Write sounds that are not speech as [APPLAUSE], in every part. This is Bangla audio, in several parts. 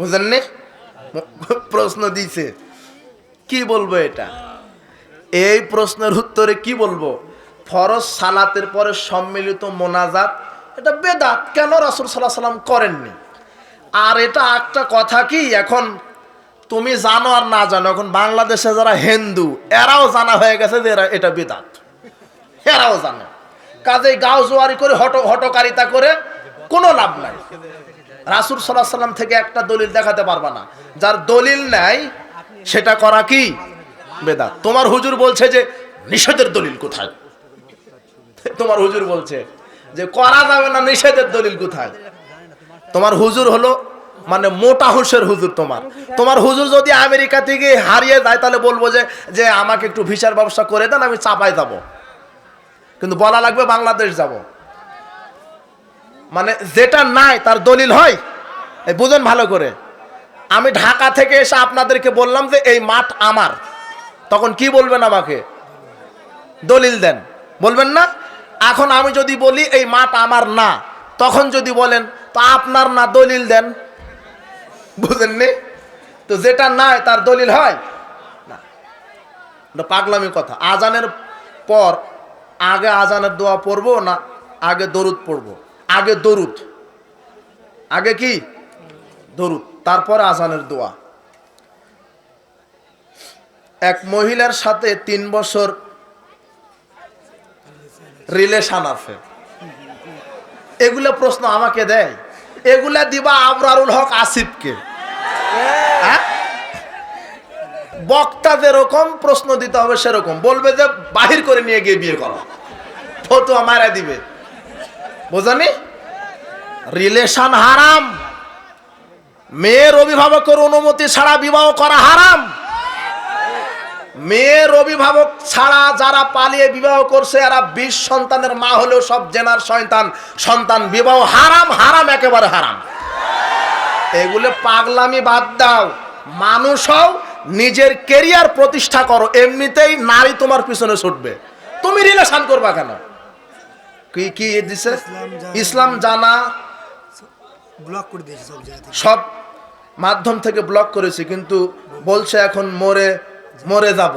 বুঝেননি প্রশ্ন দিছে। কি বলব এটা? এই প্রশ্নের উত্তরে কি বলব? ফরজ সালাতের পরে সম্মিলিত মোনাজাত, এটা বেদাত কেন রাসুল সাল্লাহ সাল্লাম করেননি? আর এটা একটা কথা কি, এখন তুমি জানো আর না জানো, এখন বাংলাদেশে যারা হিন্দু, এরাও জানা হয়ে গেছে যে এরা এটা বেদাত। এরাও জানে। কাজেই গাও জোয়ারি করে হট হটকারিতা করে কোনো লাভ নাই। রাসুল সাল্লাহ সাল্লাম থেকে একটা দলিল দেখাতে পারবা না। যার দলিল নাই, সেটা করা কি? বেদা তোমার হুজুর বলছে যে, নিষেধের দলিল কোথায়? তোমার হুজুর বলছে যে, করা যাবে না, নিষেধের দলিল কোথায়? তোমার হুজুর হলো মানে মোটা হুশের হুজুর তোমার। তোমার হুজুর যদি আমেরিকা থেকে হারিয়ে যায়, তাহলে বলব যে যে, আমাকে একটু ভিসার ব্যবস্থা করে দেন, আমি চাপাই যাব। কিন্তু বলা লাগবে বাংলাদেশ যাব। মানে যেটা নাই তার দলিল হয়? এই বুঝেন ভালো করে। আমি ঢাকা থেকে এসে আপনাদেরকে বললাম যে এই মাঠ আমার। তখন কি বলবেন আমাকে? দলিল দেন। বলবেন না? এখন আমি যদি বলি এই মাঠ আমার না, তখন যদি বলেন, তো আপনার না দলিল দেন? বুঝেননি? তো যেটা নাই তার দলিল হয়? না। পাগলামি কথা। আজানের পর আগে আজানের দোয়া পড়ব না, আগে দরুদ পড়ব? আগে দরুদ। আগে কি? দরুদ। তারপর আজানের দোয়া। এক মহিলার সাথে তিন বছর রিলেশন আছে। এগুলো প্রশ্ন আমাকে দেয়। এগুলা দিবা আবরারুল হক আসিফকে। হ্যাঁ? বক্তা যেরকম প্রশ্ন দিতে হবে সেরকম। বলবে যে, বাহির করে নিয়ে গিয়ে বিয়ে করো। ফতুয়া মারা দিবে। বোঝানি? রিলেশন হারাম। মেয়ের অভিভাবকের অনুমতি ছাড়া বিবাহ করা হারাম। মেয়ের অভিভাবক ছাড়া যারা পালিয়ে বিবাহ করছে, এরা বিশ সন্তানের মা হলেও সব জেনার সন্তান সন্তান বিবাহ হারাম হারাম, একেবারে হারাম। এগুলো পাগলামি বাদ দাও। মানুষ হও, নিজের কেরিয়ার প্রতিষ্ঠা করো, এমনিতেই নারী তোমার পিছনে ছুটবে। তুমি রিলেশন করবা কেন? কি কি দিছে? ইসলাম জানা। ব্লক করে দিয়েছে সব জায়গা সব মাধ্যম থেকে ব্লক করেছি কিন্তু বলছে এখন মরে মরে যাব।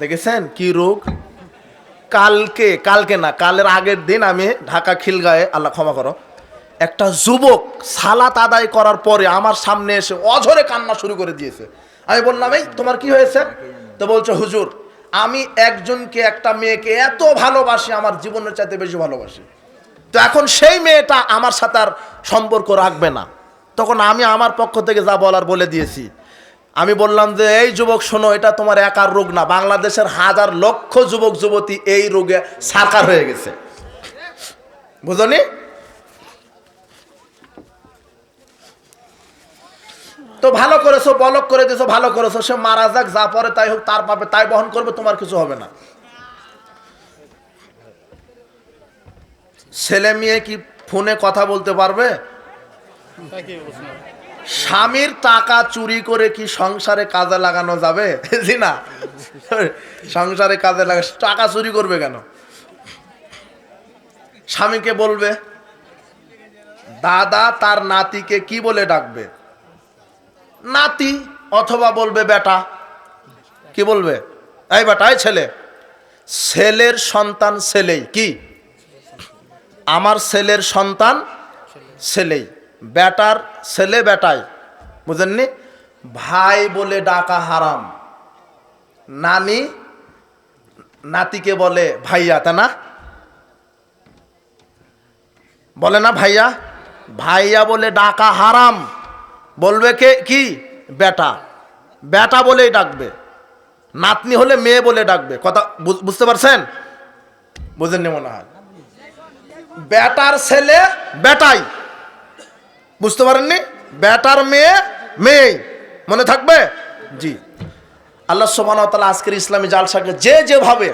দেখেছেন কি রোগ? কালকে কালকে না কালের আগের দিন আমি ঢাকা খিলগায়ে আল্লাহ ক্ষমা করো একটা যুবক সালাত আদায় করার পরে আমার সামনে এসে অঝরে কান্না শুরু করে দিয়েছে। আমি বললাম এই তোমার কি হয়েছে? তো বলছে হুজুর আমি একজনকে, একটা মেয়েকে এত ভালোবাসি, আমার জীবনের চাইতে বেশি ভালোবাসি। তো এখন সেই মেয়েটা আমার সাথে আর সম্পর্ক রাখবে না। তখন আমি আমার পক্ষ থেকে যা বলার বলে দিয়েছি। আমি বললাম যে, এই যুবক, শোনো, এটা তোমার একার রোগ না। বাংলাদেশের হাজার লক্ষ যুবক, যুবতী এই রোগে সাকার হয়ে গেছে। বুঝনি? তো ভালো করেছ, বলক করে দিয়েছ, ভালো করেছ, সে মারা যাক, যা পরে তাই হোক, তার পাবে তাই বহন করবে, তোমার কিছু হবে না। ছেলে মেয়ে কি ফোনে কথা বলতে পারবে? স্বামীর টাকা চুরি করে কি সংসারে কাজে লাগানো যাবে? [LAUGHS] না। সংসারে কাজে লাগা টাকা চুরি করবে কেন? স্বামীকে বলবে, দাদা তার নাতিকে কি বলে ডাকবে? নাতি অথবা বলবে বেটা। কি বলবে? এই বেটা, এই ছেলে। ছেলের সন্তান ছেলেই। কি? আমার ছেলের সন্তান ছেলেই। বেটার ছেলে বেটাই। বুঝেননি? ভাই বলে ডাকা হারাম। নানি নাতিকে বলে ভাইয়া তা না? বলে না ভাইয়া? ভাইয়া বলে ডাকা হারাম। বলবে কে? কি? বেটা। বেটা বলেই ডাকবে। নাতনি হলে মেয়ে বলে ডাকবে। কথা বুঝতে পারছেন? বুঝেননি মনে হয় বেটার ছেলে বেটাই। বুঝতে পারেননি? বেটার মেয়ে মেয়ে। মনে থাকবে? জি। আল্লাহ সোমান তালা আজকের ইসলামী জালসাকে যে যেভাবে